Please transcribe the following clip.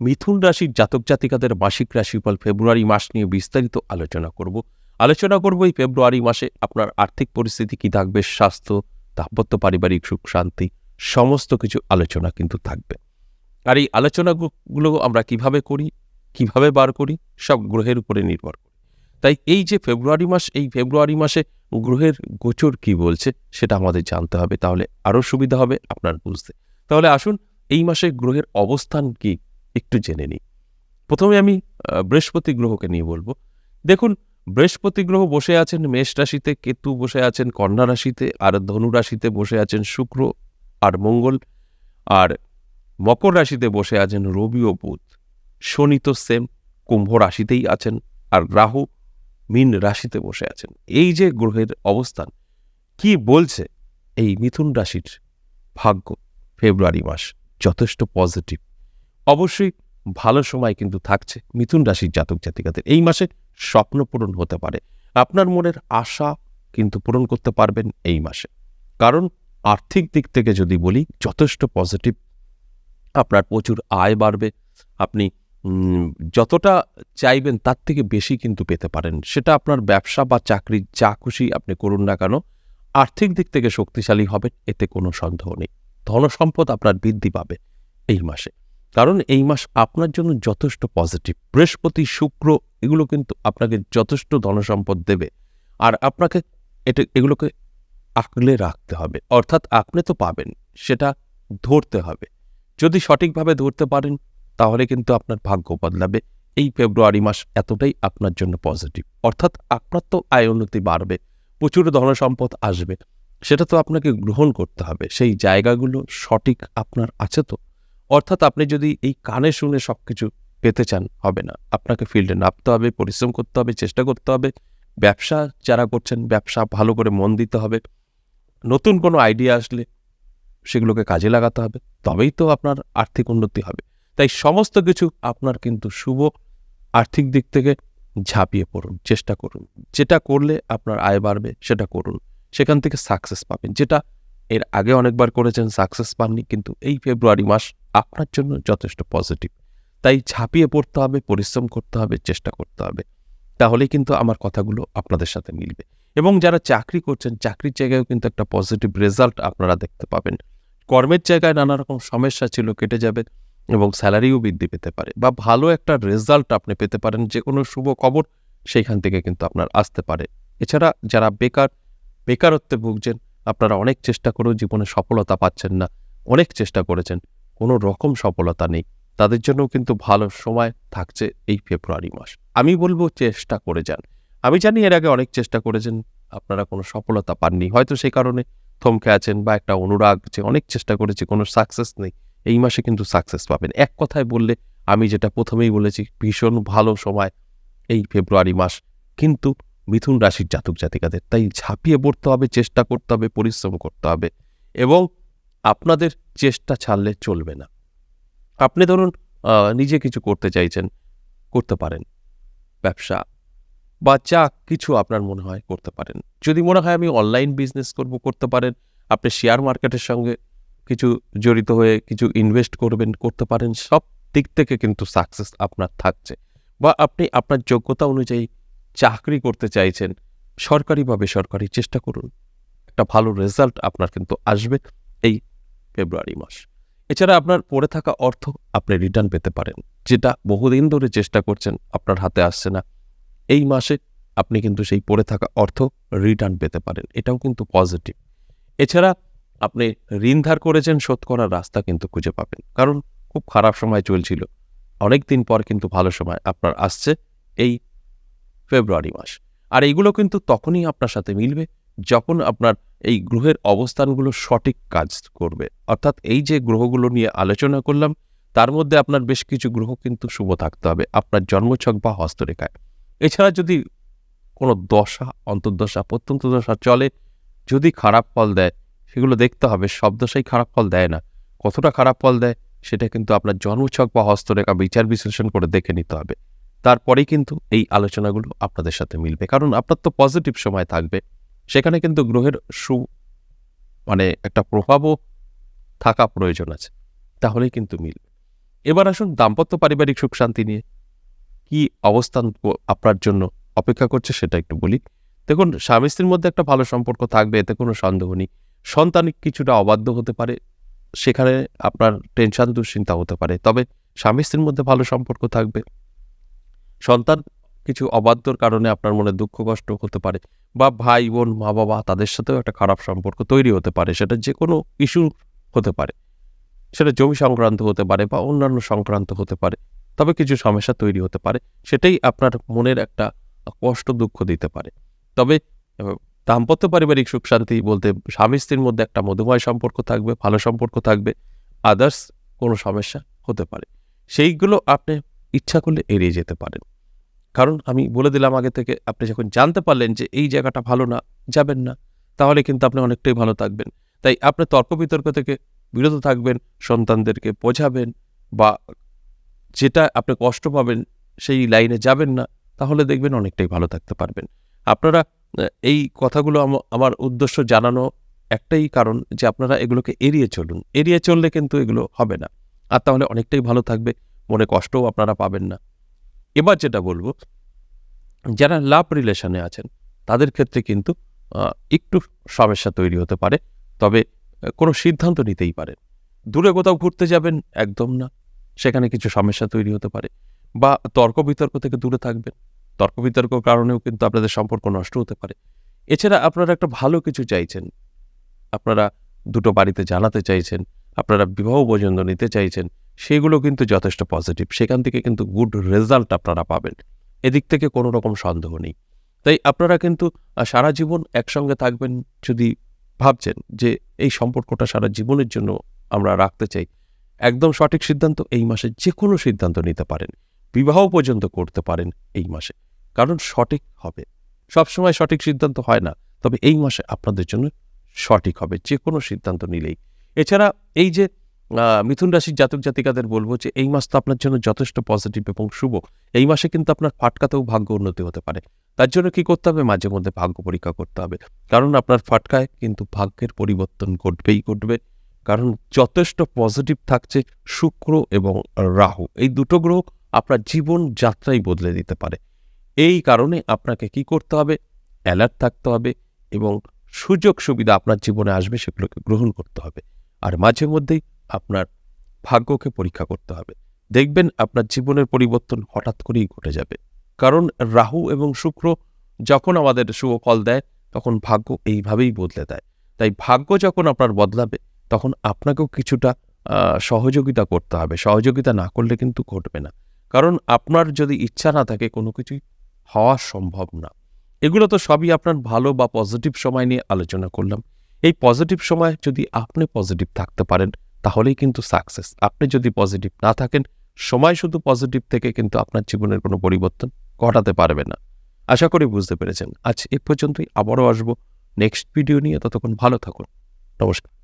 মিথুন রাশির জাতক জাতিকাদের মাসিক রাশিফল ফেব্রুয়ারি মাস নিয়ে বিস্তারিত আলোচনা করব। আলোচনা করব এই ফেব্রুয়ারি মাসে আপনার আর্থিক পরিস্থিতি কি থাকবে, স্বাস্থ্য, দাম্পত্য পারিবারিক সুখ, শান্তি, সমস্ত কিছু আলোচনা কিন্তু থাকবে। আর এই আলোচনাগুলো আমরা কীভাবে করি, কীভাবে বার করি, সব গ্রহের উপরে নির্ভর করি। তাই এই যে ফেব্রুয়ারি মাস, এই ফেব্রুয়ারি মাসে গ্রহের গোচর কি বলছে, সেটা আমাদের জানতে হবে। তাহলে আরও সুবিধা হবে আপনার বুঝতে। তাহলে আসুন এই মাসে গ্রহের অবস্থান কি একটু জেনে নিই। প্রথমে আমি বৃহস্পতি গ্রহকে নিয়ে বলব। দেখুন, বৃহস্পতি গ্রহ বসে আছেন মেষ রাশিতে, কেতু বসে আছেন কন্যা রাশিতে, আর ধনু রাশিতে বসে আছেন শুক্র আর মঙ্গল, আর মকর রাশিতে বসে আছেন রবি ও বুধ। শনি তো সেম কুম্ভ রাশিতেই আছেন আর রাহু মীন রাশিতে বসে আছেন। এই যে গ্রহের অবস্থান, কি বলছে এই মিথুন রাশির ভাগ্য? ফেব্রুয়ারি মাস যথেষ্ট পজিটিভ অবশ্যই ভালো সময় কিন্তু থাকছে মিথুন রাশির জাতক জাতিকাদের। এই মাসে স্বপ্ন পূরণ হতে পারে। আপনার মনের আশা কিন্তু পূরণ করতে পারবেন এই মাসে। কারণ আর্থিক দিক থেকে যদি বলি, যথেষ্ট পজিটিভ আপনার প্রচুর আয় বাড়বে। আপনি যতটা চাইবেন তার থেকে বেশি কিন্তু পেতে পারেন। সেটা আপনার ব্যবসা বা চাকরি যা খুশি আপনি করুন না কেন, আর্থিক দিক থেকে শক্তিশালী হবেন, এতে কোনো সন্দেহ নেই। ধনসম্পদ আপনার বৃদ্ধি পাবে এই মাসে। কারণ এই মাস আপনার জন্য যথেষ্ট পজিটিভ বৃহস্পতি, শুক্র, এগুলো কিন্তু আপনাকে যথেষ্ট ধনসম্পদ দেবে। আর আপনাকে এটা, এগুলোকে আঁকলে রাখতে হবে। অর্থাৎ আপনি তো পাবেন, সেটা ধরতে হবে। যদি সঠিকভাবে ধরতে পারেন, তাহলে কিন্তু আপনার ভাগ্য বদলাবে। এই ফেব্রুয়ারি মাস এতটাই আপনার জন্য পজিটিভ অর্থাৎ আপনার তো আয় উন্নতি বাড়বে, প্রচুর ধনসম্পদ আসবে। সেটা তো আপনাকে গ্রহণ করতে হবে। সেই জায়গাগুলো সঠিক আপনার আছে তো? অর্থাৎ আপনি যদি এই কানে শুনে সব কিছু পেতে চান, হবে না। আপনাকে ফিল্ডে নামতে হবে, পরিশ্রম করতে হবে, চেষ্টা করতে হবে। ব্যবসা যারা করছেন, ব্যবসা ভালো করে মন দিতে হবে। নতুন কোনো আইডিয়া আসলে সেগুলোকে কাজে লাগাতে হবে। তবেই তো আপনার আর্থিক উন্নতি হবে। তাই সমস্ত কিছু আপনার কিন্তু শুভ আর্থিক দিক থেকে ঝাঁপিয়ে পড়ুন। চেষ্টা করুন। যেটা করলে আপনার আয় বাড়বে, সেটা করুন। সেখান থেকে সাকসেস পাবেন। যেটা এর আগে অনেকবার করেছেন সাকসেস পাননি। কিন্তু এই ফেব্রুয়ারি মাস আপনার জন্য যথেষ্ট পজিটিভ তাই ঝাঁপিয়ে পড়তে হবে, পরিশ্রম করতে হবে, চেষ্টা করতে হবে। তাহলেই কিন্তু আমার কথাগুলো আপনাদের সাথে মিলবে। এবং যারা চাকরি করছেন, চাকরির জায়গায়ও কিন্তু একটা পজিটিভ রেজাল্ট আপনারা দেখতে পাবেন। কর্মের জায়গায় নানা রকম সমস্যা ছিল, কেটে যাবে এবং স্যালারিও বৃদ্ধি পেতে পারে বা ভালো একটা রেজাল্ট আপনি পেতে পারেন যে কোনো শুভ খবর সেইখান থেকে কিন্তু আপনার আসতে পারে। এছাড়া যারা বেকার, বেকারত্বে ভুগছেন, আপনারা অনেক চেষ্টা করেও জীবনে সফলতা পাচ্ছেন না, অনেক চেষ্টা করেছেন। কোনো রকম সফলতা নেই। তাদের জন্যও কিন্তু ভালো সময় থাকছে এই ফেব্রুয়ারি মাস। আমি বলব চেষ্টা করে যান। আমি জানি এর আগে অনেক চেষ্টা করেছেন, আপনারা কোনো সফলতা পাননি। হয়তো সেই কারণে থমকে আছেন বা একটা অনুরাগ যে অনেক চেষ্টা করেছি, কোনো সাকসেস নেই। এই মাসে কিন্তু সাকসেস পাবেন। এক কথায় বললে, আমি যেটা প্রথমেই বলেছি, ভীষণ ভালো সময় এই ফেব্রুয়ারি মাস। কিন্তু মিথুন রাশির জাতক জাতিকাদের তাই ঝাঁপিয়ে পড়তে হবে, চেষ্টা করতে হবে, পরিশ্রম করতে হবে। এবং আপনাদের চেষ্টা ছাড়লে চলবে না। আপনি ধরুন নিজে কিছু করতে চাইছেন, করতে পারেন। ব্যবসা বা যা কিছু আপনার মনে হয় করতে পারেন। যদি মনে হয় আমি অনলাইন বিজনেস করব, করতে পারেন। আপনি শেয়ার মার্কেটের সঙ্গে কিছু জড়িত হয়ে কিছু ইনভেস্ট করবেন, করতে পারেন। সব দিক থেকে কিন্তু সাকসেস আপনার থাকছে। বা আপনি আপনার যোগ্যতা অনুযায়ী চাকরি করতে চাইছেন সরকারি বা বেসরকারি চেষ্টা করুন। একটা ভালো রেজাল্ট আপনার কিন্তু আসবে। এই ফেব্রুয়ারি মাস। এছাড়া আপনার পড়ে থাকা অর্থ আপনি রিটার্ন পেতে পারেন, যেটা বহুদিন ধরে চেষ্টা করছেন, আপনার হাতে আসছে না। এই মাসে আপনি কিন্তু সেই পড়ে থাকা অর্থ রিটার্ন পেতে পারেন, এটাও কিন্তু পজিটিভ এছাড়া আপনি ঋণ ধার করেছেন, শোধ করার রাস্তা কিন্তু খুঁজে পাবেন, কারণ খুব খারাপ সময় চলছিল। অনেক দিন পর কিন্তু ভালো সময় আপনার আসছে এই ফেব্রুয়ারি মাস। আর এইগুলো কিন্তু তখনই আপনার সাথে মিলবে, যখন আপনার এই গ্রহের অবস্থানগুলো সঠিক কাজ করবে। অর্থাৎ এই যে গ্রহগুলো নিয়ে আলোচনা করলাম, তার মধ্যে আপনার বেশ কিছু গ্রহ কিন্তু শুভ থাকতে হবে, আপনার জন্মছক বা হস্তরেখায়। এছাড়া যদি কোনো দশা, অন্তর্দশা, প্রত্যন্ত দশা চলে, যদি খারাপ ফল দেয়, সেগুলো দেখতে হবে, সব দশাই খারাপ ফল দেয় না। কতটা খারাপ ফল দেয়, সেটা কিন্তু আপনার জন্মছক বা হস্তরেখা বিচার বিশ্লেষণ করে দেখে নিতে হবে। তারপরেই কিন্তু এই আলোচনাগুলো আপনাদের সাথে মিলবে, কারণ আপনার তো পজিটিভ সময় থাকবে। সেখানে কিন্তু গ্রহের সু মানে একটা প্রভাবও থাকা প্রয়োজন আছে। তাহলেই কিন্তু মিলবে এবার আসুন দাম্পত্য পারিবারিক সুখ শান্তি নিয়ে। কি অবস্থান আপনার জন্য অপেক্ষা করছে সেটা একটু বলি। দেখুন, স্বামী স্ত্রীর মধ্যে একটা ভালো সম্পর্ক থাকবে, এতে কোনো সন্দেহ নেই। সন্তান কিছুটা অবাধ্য হতে পারে, সেখানে আপনার টেনশন দুশ্চিন্তা হতে পারে। তবে স্বামী স্ত্রীর মধ্যে ভালো সম্পর্ক থাকবে। সন্তান কিছু অবাধ্যর কারণে আপনার মনে দুঃখ, কষ্ট হতে পারে বা ভাই, বোন মা বাবা তাদের সাথেও একটা খারাপ সম্পর্ক তৈরি হতে পারে, সেটা যে কোনো ইস্যু হতে পারে। সেটা জমি সংক্রান্ত হতে পারে বা অন্যান্য সংক্রান্ত হতে পারে, তবে কিছু সমস্যা তৈরি হতে পারে, সেটাই আপনার মনের একটা কষ্ট, দুঃখ দিতে পারে। তবে দাম্পত্য পারিবারিক সুখ শান্তি বলতে স্বামী স্ত্রীর মধ্যে একটা মধুময় সম্পর্ক থাকবে, ভালো সম্পর্ক থাকবে আদার্স কোনো সমস্যা হতে পারে। সেইগুলো আপনি ইচ্ছা করলে এড়িয়ে যেতে পারেন। কারণ আমি বলে দিলাম আগে থেকে, আপনি যখন জানতে পারলেন যে এই জায়গাটা ভালো না, যাবেন না, তাহলে কিন্তু আপনি অনেকটাই ভালো থাকবেন। তাই আপনি তর্ক বিতর্ক থেকে বিরত থাকবেন, সন্তানদেরকে বোঝাবেন বা যেটা আপনি কষ্ট পাবেন সেই লাইনে যাবেন না, তাহলে দেখবেন অনেকটাই ভালো থাকতে পারবেন। আপনারা এই কথাগুলো আমার উদ্দেশ্য জানানো একটাই কারণ যে আপনারা এগুলোকে এড়িয়ে চলুন। এড়িয়ে চললে কিন্তু এগুলো হবে না। আর তাহলে অনেকটাই ভালো থাকবে, মনে কষ্টও আপনারা পাবেন না। এবার যেটা বলব, যারা লাভ রিলেশনে আছেন, তাদের ক্ষেত্রে কিন্তু একটু সমস্যা তৈরি হতে পারে। তবে, কোনো সিদ্ধান্ত নিতেই পারেন। দূরে কোথাও ঘুরতে যাবেন, একদম না। সেখানে কিছু সমস্যা তৈরি হতে পারে। বা তর্ক বিতর্ক থেকে দূরে থাকবেন। তর্ক বিতর্ক কারণেও কিন্তু আপনাদের সম্পর্ক নষ্ট হতে পারে। এছাড়া আপনারা একটা ভালো কিছু চাইছেন। আপনারা দুটো বাড়িতে জানাতে চাইছেন। আপনারা বিবাহ পর্যন্ত নিতে চাইছেন। সেগুলো কিন্তু যথেষ্ট পজিটিভ সেখান থেকে কিন্তু গুড রেজাল্ট আপনারা পাবেন। এদিক থেকে কোনো রকম সন্দেহ নেই। তাই আপনারা কিন্তু সারা জীবন একসঙ্গে থাকবেন যদি ভাবছেন যে এই সম্পর্কটা সারা জীবনের জন্য আমরা রাখতে চাই, একদম সঠিক সিদ্ধান্ত এই মাসে যে কোনো সিদ্ধান্ত নিতে পারেন। বিবাহ পর্যন্ত করতে পারেন এই মাসে। কারণ সঠিক হবে। সবসময় সঠিক সিদ্ধান্ত হয় না, তবে এই মাসে আপনাদের জন্য সঠিক হবে যে কোনো সিদ্ধান্ত নিলেই। এছাড়া এই যে মিথুন রাশির জাতক জাতিকাদের বলব যে এই মাস তো আপনার জন্য যথেষ্ট পজিটিভ এবং শুভ। এই মাসে কিন্তু আপনার ফাটকাতেও ভাগ্য উন্নতি হতে পারে। তার জন্য কি করতে হবে? মাঝে মধ্যে ভাগ্য পরীক্ষা করতে হবে। কারণ আপনার ফাটকায় কিন্তু ভাগ্যের পরিবর্তন ঘটবেই ঘটবে। কারণ যথেষ্ট পজিটিভ থাকছে শুক্র এবং রাহু। এই দুটো গ্রহ আপনার জীবন যাত্রাই বদলে দিতে পারে। এই কারণে আপনাকে কি করতে হবে? অ্যালার্ট থাকতে হবে এবং সুযোগ সুবিধা আপনার জীবনে আসবে সেগুলোকে গ্রহণ করতে হবে। আর মাঝে মধ্যেই আপনার ভাগ্যকে পরীক্ষা করতে হবে। দেখবেন আপনার জীবনের পরিবর্তন হঠাৎ করেই ঘটে যাবে। কারণ রাহু এবং শুক্র যখন আমাদের শুভ ফল দেয়, তখন ভাগ্য এইভাবেই বদলে দেয়। তাই ভাগ্য যখন আপনার বদলাবে, তখন আপনাকেও কিছুটা সহযোগিতা করতে হবে। সহযোগিতা না করলে কিন্তু ঘটবে না। কারণ আপনার যদি ইচ্ছা না থাকে, কোনো কিছুই হওয়া সম্ভব না। এগুলো তো সবই আপনার ভালো বা পজিটিভ সময় নিয়ে আলোচনা করলাম। এই পজিটিভ সময় যদি আপনি পজিটিভ থাকতে পারেন তাহলেই কিন্তু সাকসেস আপনি যদি পজিটিভ না থাকেন, সময় শুধু পজিটিভ থেকে কিন্তু আপনার জীবনের কোনো পরিবর্তন ঘটাতে পারবে না। আশা করি বুঝতে পেরেছেন। আজ এ পর্যন্তই, আবারও আসব নেক্সট ভিডিও নিয়ে। ততক্ষণ ভালো থাকুন। নমস্কার।